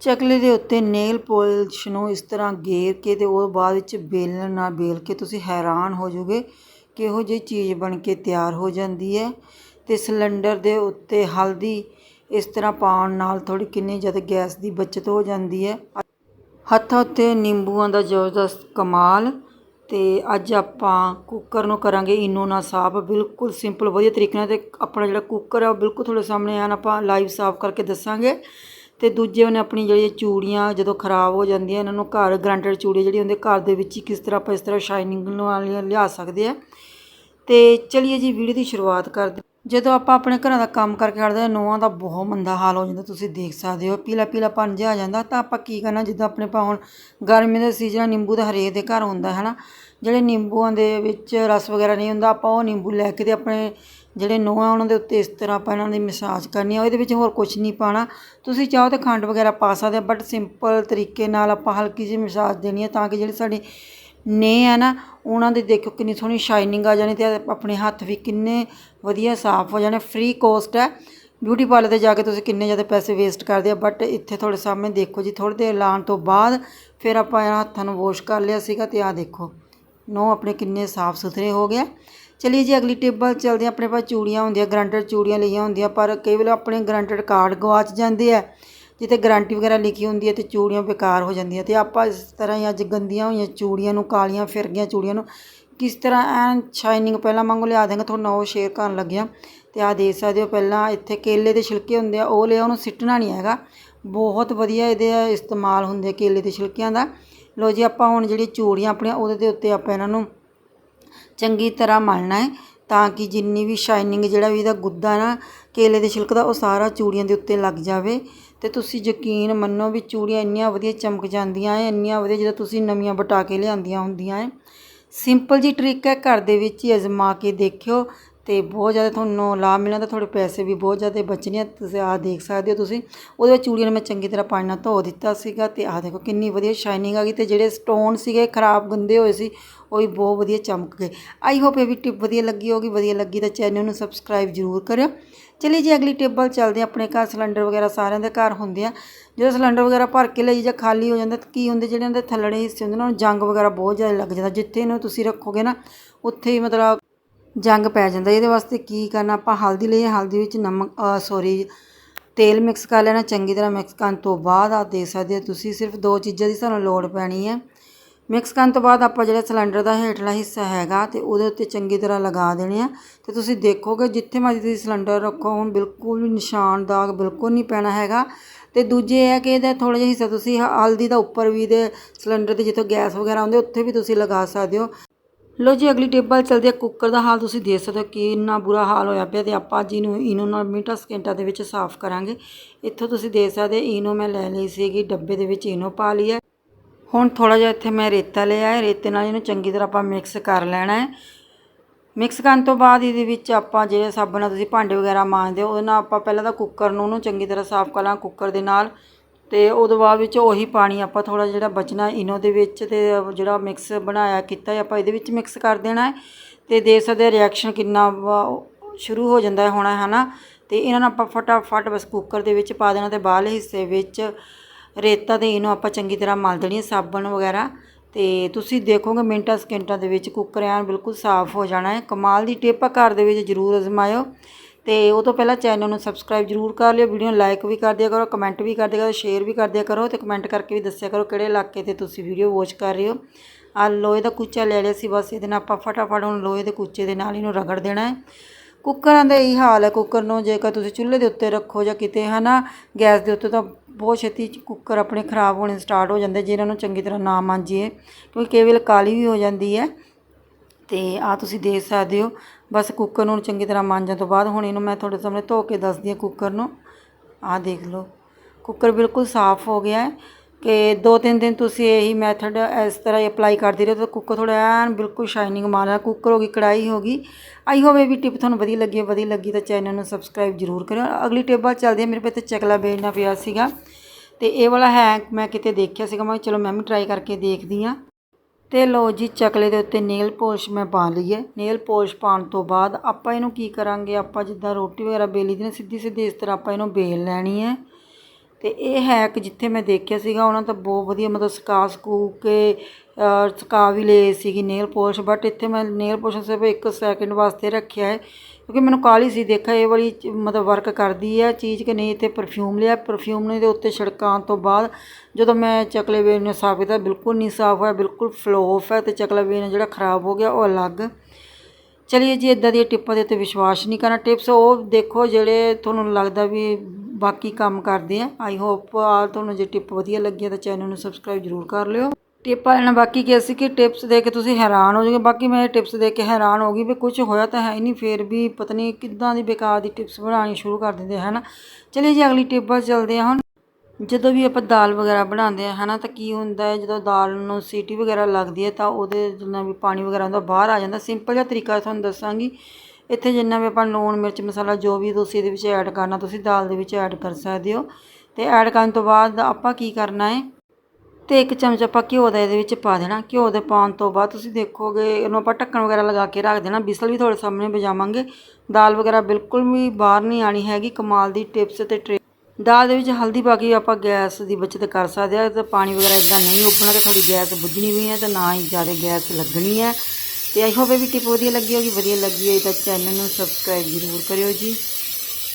ਚਕਲੇ ਦੇ ਉੱਤੇ nail polish ਨੂੰ ਇਸ ਤਰ੍ਹਾਂ ਗੇਰ ਕੇ ਅਤੇ ਉਹ ਬਾਅਦ ਵਿੱਚ ਬੇਲਣ ਨਾਲ ਬੇਲ ਕੇ ਤੁਸੀਂ ਹੈਰਾਨ ਹੋ ਜਾਓਗੇ ਕਿਹੋ ਜਿਹੀ ਚੀਜ਼ ਬਣ ਕੇ ਤਿਆਰ ਹੋ ਜਾਂਦੀ ਹੈ। ਅਤੇ ਸਿਲੰਡਰ ਦੇ ਉੱਤੇ ਹਲਦੀ ਇਸ ਤਰ੍ਹਾਂ ਪਾਉਣ ਨਾਲ ਥੋੜ੍ਹੀ ਕਿੰਨੀ ਜ਼ਿਆਦਾ ਗੈਸ ਦੀ ਬਚਤ ਹੋ ਜਾਂਦੀ ਹੈ। ਹੱਥਾਂ ਉੱਤੇ ਨਿੰਬੂਆਂ ਦਾ ਜ਼ਬਰਦਸਤ ਕਮਾਲ ਅਤੇ ਅੱਜ ਆਪਾਂ ਕੁੱਕਰ ਨੂੰ ਕਰਾਂਗੇ ਇਨੋ ਨਾਲ ਸਾਫ਼, ਬਿਲਕੁਲ ਸਿੰਪਲ, ਵਧੀਆ ਤਰੀਕੇ ਨਾਲ ਅਤੇ ਆਪਣਾ ਜਿਹੜਾ ਕੁੱਕਰ ਆ ਉਹ ਬਿਲਕੁਲ ਤੁਹਾਡੇ ਸਾਹਮਣੇ ਆਣ ਆਪਾਂ ਲਾਈਵ ਸਾਫ਼ ਕਰਕੇ ਦੱਸਾਂਗੇ। ਅਤੇ ਦੂਜੇ ਉਹਨੇ ਆਪਣੀ ਜਿਹੜੀ ਚੂੜੀਆਂ ਜਦੋਂ ਖਰਾਬ ਹੋ ਜਾਂਦੀਆਂ, ਇਹਨਾਂ ਨੂੰ ਘਰ ਗਰੰਟਡ ਚੂੜੀ ਜਿਹੜੀ ਹੁੰਦੀ ਘਰ ਦੇ ਵਿੱਚ ਹੀ ਕਿਸ ਤਰ੍ਹਾਂ ਆਪਾਂ ਇਸ ਤਰ੍ਹਾਂ ਸ਼ਾਈਨਿੰਗ ਵਾਲੀਆਂ ਲਿਆ ਸਕਦੇ ਆ। ਅਤੇ ਚਲਿਏ ਜੀ ਵੀਡੀਓ ਦੀ ਸ਼ੁਰੂਆਤ ਕਰਦੇ ਜਦੋਂ ਆਪਾਂ ਆਪਣੇ ਘਰਾਂ ਦਾ ਕੰਮ ਕਰਕੇ ਹਟਦੇ ਹਾਂ, ਨੋਹਾਂ ਦਾ ਬਹੁਤ ਮੰਦਾ ਹਾਲ ਹੋ ਜਾਂਦਾ, ਤੁਸੀਂ ਦੇਖ ਸਕਦੇ ਹੋ। ਪੀਲਾ ਪੀਲਾ ਪਨ ਜਿਹਾ ਆ ਜਾਂਦਾ, ਤਾਂ ਆਪਾਂ ਕੀ ਕਰਨਾ, ਜਿੱਦਾਂ ਆਪਣੇ ਪਾ ਹੁਣ ਗਰਮੀ ਦਾ ਸੀਜ਼ਨ ਨਿੰਬੂ ਦਾ ਹਰੇਕ ਦੇ ਘਰ ਹੁੰਦਾ ਹੈ ਨਾ ਜਿਹੜੇ ਨਿੰਬੂਆਂ ਦੇ ਵਿੱਚ ਰਸ ਵਗੈਰਾ ਨਹੀਂ ਹੁੰਦਾ, ਆਪਾਂ ਉਹ ਨਿੰਬੂ ਲੈ ਕੇ ਤੇ ਆਪਣੇ ਜਿਹੜੇ ਨੋਹਾਂ ਉਹਨਾਂ ਦੇ ਉੱਤੇ ਇਸ ਤਰ੍ਹਾਂ ਆਪਾਂ ਇਹਨਾਂ ਦੀ ਮਸਾਜ ਕਰਨੀ ਆ ਇਹਦੇ ਵਿੱਚ ਹੋਰ ਕੁਝ ਨਹੀਂ ਪਾਣਾ ਤੁਸੀਂ ਚਾਹੋ ਤਾਂ ਖੰਡ ਵਗੈਰਾ ਪਾ ਸਕਦੇ ਆ ਬਟ ਸਿੰਪਲ ਤਰੀਕੇ ਨਾਲ ਆਪਾਂ ਹਲਕੀ ਜਿਹੀ ਮਸਾਜ ਦੇਣੀ ਹੈ ਤਾਂ ਕਿ ਜਿਹੜੀ ਸਾਡੀ ਨੇ ਆ ਨਾ, ਉਹਨਾਂ ਦੀ ਦੇਖੋ ਕਿੰਨੀ ਸੋਹਣੀ ਸ਼ਾਈਨਿੰਗ ਆ ਜਾਣੀ ਤੇ ਆਪਣੇ ਹੱਥ ਵੀ ਕਿੰਨੇ ਵਧੀਆ ਸਾਫ਼ ਹੋ ਜਾਣੇ। ਫ੍ਰੀ ਕੋਸਟ ਹੈ ਬਿਊਟੀ ਪਾਰਲਰ ਤੇ ਜਾ ਕੇ ਤੁਸੀਂ ਕਿੰਨੇ ਜ਼ਿਆਦਾ ਪੈਸੇ ਵੇਸਟ ਕਰਦੇ ਆ ਬਟ ਇੱਥੇ ਤੁਹਾਡੇ ਸਾਹਮਣੇ ਦੇਖੋ ਜੀ ਥੋੜੀ ਦੇਰ ਲਾਉਣ ਤੋਂ ਬਾਅਦ ਫਿਰ ਆਪਾਂ ਇਹਨਾਂ ਹੱਥਾਂ ਨੂੰ ਵਾਸ਼ ਕਰ ਲਿਆ ਸੀਗਾ ਤੇ ਆਹ ਦੇਖੋ ਨੋ ਆਪਣੇ ਕਿੰਨੇ ਸਾਫ਼ ਸੁਥਰੇ ਹੋ ਗਏ ਚਲਿਏ ਜੀ, ਅਗਲੀ ਟੇਬਲ ਚਲਦੇ ਆਪਣੇ ਪਾਸ ਚੂੜੀਆਂ ਹੁੰਦੀਆਂ ਗਰੰਟਡ ਚੂੜੀਆਂ ਲਈਆਂ ਹੁੰਦੀਆਂ, ਪਰ ਕਈ ਵੇਲੇ ਆਪਣੇ ਗਰੰਟਡ ਕਾਰਡ ਗਵਾਚ ਜਾਂਦੇ ਆ, ਜਿੱਥੇ ਗਾਰੰਟੀ ਵਗੈਰਾ ਲਿਖੀ ਹੁੰਦੀ ਹੈ ਤੇ ਚੂੜੀਆਂ ਬੇਕਾਰ ਹੋ ਜਾਂਦੀਆਂ ਤੇ ਆਪਾਂ ਇਸ ਤਰ੍ਹਾਂ ਹੀ ਅੱਜ ਗੰਦੀਆਂ ਹੋਈਆਂ ਚੂੜੀਆਂ ਨੂੰ, ਕਾਲੀਆਂ ਫਿਰ ਗਈਆਂ ਚੂੜੀਆਂ ਨੂੰ, ਕਿਸ ਤਰ੍ਹਾਂ ਐਨ ਸ਼ਾਈਨਿੰਗ ਪਹਿਲਾਂ ਵਾਂਗੂ ਲਿਆ ਦੇਂਗੇ ਤੁਹਾਨੂੰ ਉਹ ਸ਼ੇਅਰ ਕਰਨ ਲੱਗਿਆ ਤੇ ਆਹ ਦੇਖ ਸਕਦੇ ਹੋ ਪਹਿਲਾਂ ਇੱਥੇ ਕੇਲੇ ਦੇ ਛਿਲਕੇ ਹੁੰਦੇ ਆ, ਉਹ ਲਿਆ, ਉਹਨੂੰ ਸਿੱਟਣਾ ਨਹੀਂ ਹੈਗਾ, ਬਹੁਤ ਵਧੀਆ ਇਹਦੇ ਇਸਤੇਮਾਲ ਹੁੰਦੇ ਕੇਲੇ ਦੇ ਛਿਲਕਿਆਂ ਦਾ ਲੋ ਜੀ ਆਪਾਂ ਹੁਣ ਜਿਹੜੀ ਚੂੜੀਆਂ ਆਪਣੀਆਂ ਉਹਦੇ ਦੇ ਉੱਤੇ ਆਪਾਂ ਇਹਨਾਂ ਨੂੰ ਚੰਗੀ ਤਰ੍ਹਾਂ ਮਲਣਾ ਹੈ ਤਾਂ ਕਿ ਜਿੰਨੀ ਵੀ ਸ਼ਾਈਨਿੰਗ ਜਿਹੜਾ ਵੀ ਇਹਦਾ ਗੁੱਦਾ ਨਾ, ਕੇਲੇ ਦੇ ਛਿਲਕ ਦਾ, ਉਹ ਸਾਰਾ ਚੂੜੀਆਂ ਦੇ ਉੱਤੇ ਲੱਗ ਜਾਵੇ। ਅਤੇ ਤੁਸੀਂ ਯਕੀਨ ਮੰਨੋ ਵੀ ਚੂੜੀਆਂ ਇੰਨੀਆਂ ਵਧੀਆ ਚਮਕ ਜਾਂਦੀਆਂ ਹੈ, ਇੰਨੀਆਂ ਵਧੀਆ ਜਦੋਂ ਤੁਸੀਂ ਨਵੀਆਂ ਬਟਾ ਕੇ ਲਿਆਂਦੀਆਂ ਹੁੰਦੀਆਂ ਹੈ। ਸਿੰਪਲ ਜੀ ਟ੍ਰਿਕ ਹੈ, ਘਰ ਦੇ ਵਿੱਚ ਹੀ ਅਜ਼ਮਾ ਕੇ ਦੇਖਿਓ। ਅਤੇ ਬਹੁਤ ਜ਼ਿਆਦਾ ਤੁਹਾਨੂੰ ਲਾਭ ਮਿਲਣਾ ਤਾਂ ਤੁਹਾਡੇ ਪੈਸੇ ਵੀ ਬਹੁਤ ਜ਼ਿਆਦਾ ਬਚਣੇ ਆ। ਤੁਸੀਂ ਆਹ ਦੇਖ ਸਕਦੇ ਹੋ ਤੁਸੀਂ। ਉਹਦੇ ਵਿੱਚ ਚੂੜੀਆਂ ਨੂੰ ਮੈਂ ਚੰਗੀ ਤਰ੍ਹਾਂ ਪਾਣੀ ਨਾਲ ਧੋ ਦਿੱਤਾ ਸੀਗਾ ਅਤੇ ਆਹ ਦੇਖੋ ਕਿੰਨੀ ਵਧੀਆ ਸ਼ਾਈਨਿੰਗ ਆ ਗਈ ਅਤੇ ਜਿਹੜੇ ਸਟੋਨ ਸੀਗੇ, ਖਰਾਬ ਗੰਦੇ ਹੋਏ ਸੀ, ਉਹ ਵੀ ਬਹੁਤ ਵਧੀਆ ਚਮਕ ਗਏ। ਆਈ ਹੋਪ ਇਹ ਵੀ ਟਿਪ ਵਧੀਆ ਲੱਗੀ ਹੋਗੀ ਵਧੀਆ ਲੱਗੀ ਤਾਂ ਚੈਨਲ ਨੂੰ ਸਬਸਕ੍ਰਾਈਬ ਜ਼ਰੂਰ ਕਰਿਓ। ਚਲਿਏ ਜੀ, ਅਗਲੀ ਟੇਬਲ ਚੱਲਦੇ ਆਪਣੇ ਘਰ ਸਿਲੰਡਰ ਵਗੈਰਾ ਸਾਰਿਆਂ ਦੇ ਘਰ ਹੁੰਦੇ ਆ। ਜਦੋਂ ਸਿਲੰਡਰ ਵਗੈਰਾ ਭਰ ਕੇ ਲਈ ਜਾਂ ਖਾਲੀ ਹੋ ਜਾਂਦਾ ਤਾਂ ਕੀ ਹੁੰਦੇ, ਜਿਹੜੇ ਉਹਦੇ ਥੱਲੜੇ ਹਿੱਸੇ ਹੁੰਦੇ ਨਾ, ਉਹਨੂੰ ਜੰਗ ਵਗੈਰਾ ਬਹੁਤ ਜ਼ਿਆਦਾ ਲੱਗ ਜਾਂਦਾ। ਜਿੱਥੇ ਇਹਨੂੰ ਤੁਸੀਂ ਰੱਖੋਗੇ ਨਾ, ਉੱਥੇ ਹੀ ਮਤਲਬ ਜੰਗ ਪੈ ਜਾਂਦਾ ਇਹਦੇ ਵਾਸਤੇ ਕੀ ਕਰਨਾ? ਆਪਾਂ ਹਲਦੀ ਲਈ ਹਲਦੀ ਵਿੱਚ ਨਮਕ ਸੋਰੀ ਤੇਲ ਮਿਕਸ ਕਰ ਲੈਣਾ, ਚੰਗੀ ਤਰ੍ਹਾਂ ਮਿਕਸ ਕਰਨ ਤੋਂ ਬਾਅਦ ਆ ਦੇਖ ਸਕਦੇ ਹੋ ਤੁਸੀਂ। ਸਿਰਫ ਦੋ ਚੀਜ਼ਾਂ ਦੀ ਸਾਨੂੰ ਲੋੜ ਪੈਣੀ ਹੈ। ਮਿਕਸ ਕਰਨ ਤੋਂ ਬਾਅਦ ਆਪਾਂ ਜਿਹੜਾ ਸਿਲੰਡਰ ਦਾ ਹੇਠਲਾ ਹਿੱਸਾ ਹੈਗਾ ਤੇ ਉਹਦੇ ਉੱਤੇ ਚੰਗੀ ਤਰ੍ਹਾਂ ਲਗਾ ਦੇਣੇ ਆ ਤੇ ਤੁਸੀਂ ਦੇਖੋਗੇ ਜਿੱਥੇ ਮਰਜ਼ੀ ਤੁਸੀਂ ਸਿਲੰਡਰ ਰੱਖੋ, ਹੁਣ ਬਿਲਕੁਲ ਵੀ ਨਿਸ਼ਾਨ ਦਾਗ ਬਿਲਕੁਲ ਨਹੀਂ ਪੈਣਾ ਹੈਗਾ। ਤੇ ਦੂਜੇ ਇਹ ਹੈ ਕਿ ਇਹਦਾ ਥੋੜਾ ਜਿਹਾ ਹਿੱਸਾ ਤੁਸੀਂ ਹਲਦੀ ਦਾ ਉੱਪਰ ਵੀ ਦੇ ਸਿਲੰਡਰ ਦੇ ਜਿੱਥੋਂ ਗੈਸ ਵਗੈਰਾ ਆਉਂਦੇ ਉੱਥੇ ਵੀ ਤੁਸੀਂ ਲਗਾ ਸਕਦੇ ਹੋ। ਲੋ ਜੀ, ਅਗਲੀ ਟੇਬਲ ਚਲਦੀ ਆ ਕੁੱਕਰ ਦਾ ਹਾਲ ਤੁਸੀਂ ਦੇਖ ਸਕਦੇ ਹੋ ਕਿ ਇੰਨਾ ਬੁਰਾ ਹਾਲ ਹੋਇਆ ਪਿਆ ਤੇ ਆਪਾਂ ਅੱਜ ਇਹਨੂੰ ਇਨੋ ਨਾਲ ਮਿੰਟਾਂ ਸਕਿੰਟਾਂ ਦੇ ਵਿੱਚ ਸਾਫ਼ ਕਰਾਂਗੇ। ਇੱਥੋਂ ਤੁਸੀਂ ਦੇਖ ਸਕਦੇ ਇਹਨੂੰ ਮੈਂ ਲੈ ਲਈ ਸੀਗੀ, ਡੱਬੇ ਦੇ ਵਿੱਚ ਇਨੋ ਪਾ ਲਈ ਹੈ ਹੁਣ ਥੋੜਾ ਜਿਹਾ ਇੱਥੇ ਮੈਂ ਰੇਤਾ ਲਿਆ ਹੈ, ਰੇਤੇ ਨਾਲ ਇਹਨੂੰ ਚੰਗੀ ਤਰ੍ਹਾਂ ਆਪਾਂ ਮਿਕਸ ਕਰ ਲੈਣਾ ਹੈ। ਮਿਕਸ ਕਰਨ ਤੋਂ ਬਾਅਦ ਇਹਦੇ ਵਿੱਚ ਆਪਾਂ ਜਿਹੜੇ ਸਾਬਣ ਨਾਲ ਤੁਸੀਂ ਭਾਂਡੇ ਵਗੈਰਾ ਮਾਂਜਦੇ ਹੋ, ਉਹਦੇ ਨਾਲ ਆਪਾਂ ਪਹਿਲਾਂ ਤਾਂ ਕੁੱਕਰ ਨੂੰ ਉਹਨੂੰ ਚੰਗੀ ਤਰ੍ਹਾਂ ਸਾਫ਼ ਕਰ ਲਾਂ ਕੁੱਕਰ ਦੇ ਨਾਲ। ਤੇ ਉਹਦੇ ਬਾਅਦ ਵਿੱਚ ਉਹੀ ਪਾਣੀ ਆਪਾਂ ਥੋੜ੍ਹਾ ਜਿਹੜਾ ਬਚਣਾ ਇਨੋ ਦੇ ਵਿੱਚ ਅਤੇ ਜਿਹੜਾ ਮਿਕਸ ਬਣਾਇਆ, ਕੀਤਾ ਆਪਾਂ ਇਹਦੇ ਵਿੱਚ ਮਿਕਸ ਕਰ ਦੇਣਾ ਅਤੇ ਤੇ ਦੇ ਸਕਦੇ ਰਿਐਕਸ਼ਨ ਕਿੰਨਾ ਸ਼ੁਰੂ ਹੋ ਜਾਂਦਾ ਹੋਣਾ ਹੈ ਨਾ ਅਤੇ ਇਹਨਾਂ ਨੂੰ ਆਪਾਂ ਫਟਾਫਟ ਬਸ ਕੁੱਕਰ ਦੇ ਵਿੱਚ ਪਾ ਦੇਣਾ ਅਤੇ ਬਾਹਰਲੇ ਹਿੱਸੇ ਵਿੱਚ ਰੇਤਾ ਤੇ ਇਹਨੂੰ ਆਪਾਂ ਚੰਗੀ ਤਰ੍ਹਾਂ ਮਲ ਦੇਣੀ ਹੈ, ਸਾਬਣ ਵਗੈਰਾ। ਤੇ ਤੁਸੀਂ ਦੇਖੋਗੇ ਮਿੰਟਾਂ ਸਕਿੰਟਾਂ ਦੇ ਵਿੱਚ ਕੁੱਕਰ ਐਨ ਬਿਲਕੁਲ ਸਾਫ਼ ਹੋ ਜਾਣਾ ਹੈ। ਕਮਾਲ ਦੀ ਟਿਪ ਘਰ ਦੇ ਵਿੱਚ ਜ਼ਰੂਰ ਅਜ਼ਮਾਇਓ। ਤੇ ਉਹ ਤੋਂ ਪਹਿਲਾਂ ਚੈਨਲ ਨੂੰ ਸਬਸਕ੍ਰਾਈਬ ਜ਼ਰੂਰ ਕਰ ਲਿਓ ਵੀਡੀਓ ਨੂੰ ਲਾਈਕ ਵੀ ਕਰ ਦਿਆ ਕਰੋ ਕਮੈਂਟ ਵੀ ਕਰ ਦਿਆ ਕਰੋ ਸ਼ੇਅਰ ਵੀ ਕਰ ਦਿਆ ਕਰੋ ਤੇ ਕਮੈਂਟ ਕਰਕੇ ਵੀ ਦੱਸਿਆ ਕਰੋ ਕਿਹੜੇ ਇਲਾਕੇ ਤੇ ਤੁਸੀਂ ਵੀਡੀਓ ਵਾਚ ਕਰ ਰਹੇ ਹੋ। ਆ ਲੋਹੇ ਦਾ ਕੁੱਚਾ ਲੈ ਲਿਆ ਸੀ, ਬਸ ਇਹਦੇ ਨਾਲ ਆਪਾਂ ਫਟਾਫਟ ਹੁਣ ਲੋਹੇ ਦੇ ਕੁੱਚੇ ਦੇ ਨਾਲ ਇਹਨੂੰ ਰਗੜ ਦੇਣਾ ਹੈ। ਕੁੱਕਰਾਂ ਦਾ ਇਹੀ ਹਾਲ ਹੈ, ਕੁੱਕਰ ਨੂੰ ਜੇਕਰ ਤੁਸੀਂ ਚੁੱਲ੍ਹੇ ਦੇ ਉੱਤੇ ਰੱਖੋ ਜਾਂ ਕਿਤੇ, ਹਨਾ, ਗੈਸ ਦੇ ਉੱਤੇ ਤਾਂ ਬਹੁਤ ਛੇਤੀ ਕੁੱਕਰ ਆਪਣੇ ਖਰਾਬ ਹੋਣੇ ਸਟਾਰਟ ਹੋ ਜਾਂਦੇ, ਜੇ ਇਹਨਾਂ ਨੂੰ ਚੰਗੀ ਤਰ੍ਹਾਂ ਨਾ ਮਾਂਜੀਏ, ਕਿਉਂਕਿ ਕਈ ਵੇਲੇ ਕਾਲੀ ਵੀ ਹੋ ਜਾਂਦੀ ਹੈ। ਤੇ ਆ ਤੁਸੀਂ ਦੇਖ ਸਕਦੇ ਹੋ ਬਸ ਕੁੱਕਰ ਨੂੰ ਚੰਗੀ ਤਰ੍ਹਾਂ ਮਾਂਜਣ ਤੋਂ ਬਾਅਦ ਹੁਣ ਇਹਨੂੰ ਮੈਂ ਤੁਹਾਡੇ ਸਾਹਮਣੇ ਧੋ ਕੇ ਦੱਸਦੀ ਹਾਂ ਕੁੱਕਰ ਨੂੰ। ਆਹ ਦੇਖ ਲਓ। ਕੁੱਕਰ ਬਿਲਕੁਲ ਸਾਫ਼ ਹੋ ਗਿਆ ਹੈ ਕਿ ਦੋ ਤਿੰਨ ਦਿਨ ਤੁਸੀਂ ਇਹੀ ਮੈਥਡ ਇਸ ਤਰ੍ਹਾਂ ਅਪਲਾਈ ਕਰਦੇ ਰਹੋ ਤਾਂ ਕੁੱਕਰ ਥੋੜਾ ਐਨ ਬਿਲਕੁਲ ਸ਼ਾਈਨਿੰਗ ਮਾਰਿਆ ਕੁੱਕਰ ਹੋ ਗਈ ਕੜਾਈ ਹੋ ਗਈ। ਆਈ ਹੋਵੇ ਵੀ ਟਿਪ ਤੁਹਾਨੂੰ ਵਧੀਆ ਲੱਗੀ ਵਧੀਆ ਲੱਗੀ ਤਾਂ ਚੈਨਲ ਨੂੰ ਸਬਸਕ੍ਰਾਈਬ ਜ਼ਰੂਰ ਕਰਿਓ। ਅਗਲੀ ਟੇਬਲ ਚੱਲਦੀ ਹੈ। ਮੇਰੇ ਕੋਲ ਤੇ ਚਕਲਾ ਵੇਚਣਾ ਪਿਆ ਸੀਗਾ ਤੇ ਇਹ ਵਾਲਾ ਹੈ ਮੈਂ ਕਿਤੇ ਦੇਖਿਆ ਸੀਗਾ। ਮੈਂ ਚਲੋ ਮੈਂ ਵੀ ਟਰਾਈ ਕਰਕੇ ਦੇਖਦੀ ਆ ਤੇ ਲੋ ਜੀ, ਚਕਲੇ ਦੇ ਉੱਤੇ ਨੇਲ ਪੋਲਿਸ਼ ਮੈਂ ਪਾ ਲਈ ਹੈ। ਨੇਲ ਪੋਲਿਸ਼ ਪਾਉਣ ਤੋਂ ਬਾਅਦ ਆਪਾਂ ਇਹਨੂੰ ਕੀ ਕਰਾਂਗੇ? ਆਪਾਂ ਜਿੱਦਾਂ ਰੋਟੀ ਵਗੈਰਾ ਬੇਲੀ ਦੀ ਨਾ ਸਿੱਧੀ ਸਿੱਧੀ ਇਸ ਤਰ੍ਹਾਂ ਆਪਾਂ ਇਹਨੂੰ ਬੇਲ ਲੈਣੀ ਹੈ। ਅਤੇ ਇਹ ਹੈਕ ਜਿੱਥੇ ਮੈਂ ਦੇਖਿਆ ਸੀਗਾ ਉਹਨਾਂ ਤਾਂ ਬਹੁਤ ਵਧੀਆ ਮਤਲਬ ਸੁਕਾ ਸਕੂ ਕੇ ਅਹ, ਵੀ ਲਏ ਸੀਗੀ ਨੇਲ ਪੋਲਿਸ਼ ਬਟ ਇੱਥੇ ਮੈਂ ਨੇਲ ਪੋਲਿਸ਼ ਸਿਰਫ ਇੱਕ ਸੈਕਿੰਡ ਵਾਸਤੇ ਰੱਖਿਆ ਹੈ ਕਿਉਂਕਿ ਮੈਨੂੰ ਕਾਹਲੀ ਸੀ ਦੇਖਿਆ ਇਹ ਵਾਲੀ ਮਤਲਬ ਵਰਕ ਕਰਦੀ ਹੈ ਚੀਜ਼ ਕਿ ਨਹੀਂ ਇੱਥੇ ਪਰਫਿਊਮ ਲਿਆ ਪਰਫਿਊਮ ਨੇ ਦੇ ਉੱਤੇ ਛਿੜਕਾਉਣ ਤੋਂ ਬਾਅਦ ਜਦੋਂ ਮੈਂ ਚਕਲੇ ਵੇਲ ਨੂੰ ਸਾਫ਼ ਕੀਤਾ ਬਿਲਕੁਲ ਨਹੀਂ ਸਾਫ਼ ਹੋਇਆ ਬਿਲਕੁਲ ਫਲੋਫ ਹੈ ਅਤੇ ਚਕਲਾ ਵੇਲ ਜਿਹੜਾ ਖਰਾਬ ਹੋ ਗਿਆ ਉਹ ਅਲੱਗ। ਚਲਿਏ ਜੀ ਇਦਾਂ ਦੀਆਂ ਟਿੱਪਾਂ ਦੇ ਉੱਤੇ ਵਿਸ਼ਵਾਸ ਨਹੀਂ ਕਰਨਾ ਟਿਪਸ ਉਹ ਦੇਖੋ ਜਿਹੜੇ ਤੁਹਾਨੂੰ ਲੱਗਦਾ ਵੀ ਬਾਕੀ ਕੰਮ ਕਰਦੇ ਆ। ਆਈ ਹੋਪ ਆ ਤੁਹਾਨੂੰ ਜੇ ਟਿਪ ਵਧੀਆ ਲੱਗੀ ਆ ਤਾਂ ਚੈਨਲ ਨੂੰ ਸਬਸਕ੍ਰਾਈਬ ਜ਼ਰੂਰ ਕਰ ਲਿਓ। ਟਿਪ ਵਾਲਿਆਂ ਨੇ ਬਾਕੀ ਕਿਹਾ ਸੀ ਕਿ ਟਿਪਸ ਦੇ ਕੇ ਤੁਸੀਂ ਹੈਰਾਨ ਹੋ ਜਾਓਗੇ। ਬਾਕੀ ਮੈਂ ਟਿਪਸ ਦੇ ਕੇ ਹੈਰਾਨ ਹੋ ਗਈ ਵੀ ਕੁਝ ਹੋਇਆ ਤਾਂ ਹੈ ਹੀ ਨਹੀਂ, ਫੇਰ ਵੀ ਪਤਾ ਨਹੀਂ ਕਿੱਦਾਂ ਦੀ ਬੇਕਾਰ ਦੀ ਟਿਪਸ ਬਣਾਉਣੀ ਸ਼ੁਰੂ ਕਰ ਦਿੰਦੇ ਹਨ। ਚਲਿਏ ਜੀ, ਅਗਲੀ ਟਿਪ ਵੱਲ ਚੱਲਦੇ ਹਾਂ ਹੁਣ। ਜਦੋਂ ਵੀ ਆਪਾਂ ਦਾਲ ਵਗੈਰਾ ਬਣਾਉਂਦੇ ਆ, ਹਨਾ, ਤਾਂ ਕੀ ਹੁੰਦਾ ਹੈ, ਜਦੋਂ ਦਾਲ ਨੂੰ ਸੀਟੀ ਵਗੈਰਾ ਲੱਗਦੀ ਹੈ ਤਾਂ ਉਹਦੇ ਜਿੰਨਾ ਵੀ ਪਾਣੀ ਵਗੈਰਾ ਹੁੰਦਾ ਬਾਹਰ ਆ ਜਾਂਦਾ। ਸਿੰਪਲ ਜਿਹਾ ਤਰੀਕਾ ਤੁਹਾਨੂੰ ਦੱਸਾਂਗੀ। ਇੱਥੇ ਜਿੰਨਾ ਵੀ ਆਪਾਂ ਲੂਣ, ਮਿਰਚ, ਮਸਾਲਾ ਜੋ ਵੀ ਤੁਸੀਂ ਇਹਦੇ ਵਿੱਚ ਐਡ ਕਰਨਾ, ਤੁਸੀਂ ਦਾਲ ਦੇ ਵਿੱਚ ਐਡ ਕਰ ਸਕਦੇ ਹੋ। ਤੇ ਐਡ ਕਰਨ ਤੋਂ ਬਾਅਦ ਆਪਾਂ ਕੀ ਕਰਨਾ ਹੈ? ਤੇ ਇੱਕ ਚਮਚ ਆਪਾਂ ਘਿਓ ਦਾ ਇਹਦੇ ਵਿੱਚ ਪਾ ਦੇਣਾ। ਘਿਓ ਦੇ ਪਾਉਣ ਤੋਂ ਬਾਅਦ ਤੁਸੀਂ ਦੇਖੋਗੇ, ਇਹਨੂੰ ਆਪਾਂ ਢੱਕਣ ਵਗੈਰਾ ਲਗਾ ਕੇ ਰੱਖ ਦੇਣਾ। ਬਿਸਲ ਵੀ ਤੁਹਾਡੇ ਸਾਹਮਣੇ ਵਜਾਵਾਂਗੇ। ਦਾਲ ਵਗੈਰਾ ਬਿਲਕੁਲ ਵੀ ਬਾਹਰ ਨਹੀਂ ਆਣੀ ਹੈਗੀ। ਕਮਾਲ ਦੀ ਟਿਪਸ ਤੇ ਟ੍ਰਿਕ ਦਾਲ ਦੇ ਵਿੱਚ ਹਲਦੀ ਪਾ ਕੇ ਆਪਾਂ ਗੈਸ ਦੀ ਬਚਤ ਕਰ ਸਕਦੇ ਆ ਤੇ ਪਾਣੀ ਵਗੈਰਾ ਇਦਾਂ ਨਹੀਂ ਉੱਬਲਣਾ ਤੇ ਤੁਹਾਡੀ ਗੈਸ ਬੁੱਝਣੀ ਵੀ ਹੈ ਤੇ ਨਾ ਹੀ ਜ਼ਿਆਦਾ ਗੈਸ ਲੱਗਣੀ ਹੈ। ਤੇ ਆਈ ਹੋਪ ਇਹ ਵੀ ਟਿਪ ਵਧੀਆ ਲੱਗੀ ਹੋਗੀ, ਵਧੀਆ ਲੱਗੀ ਹੋਈ ਤਾਂ ਚੈਨਲ ਨੂੰ ਸਬਸਕ੍ਰਾਈਬ ਜ਼ਰੂਰ ਕਰਿਓ ਜੀ।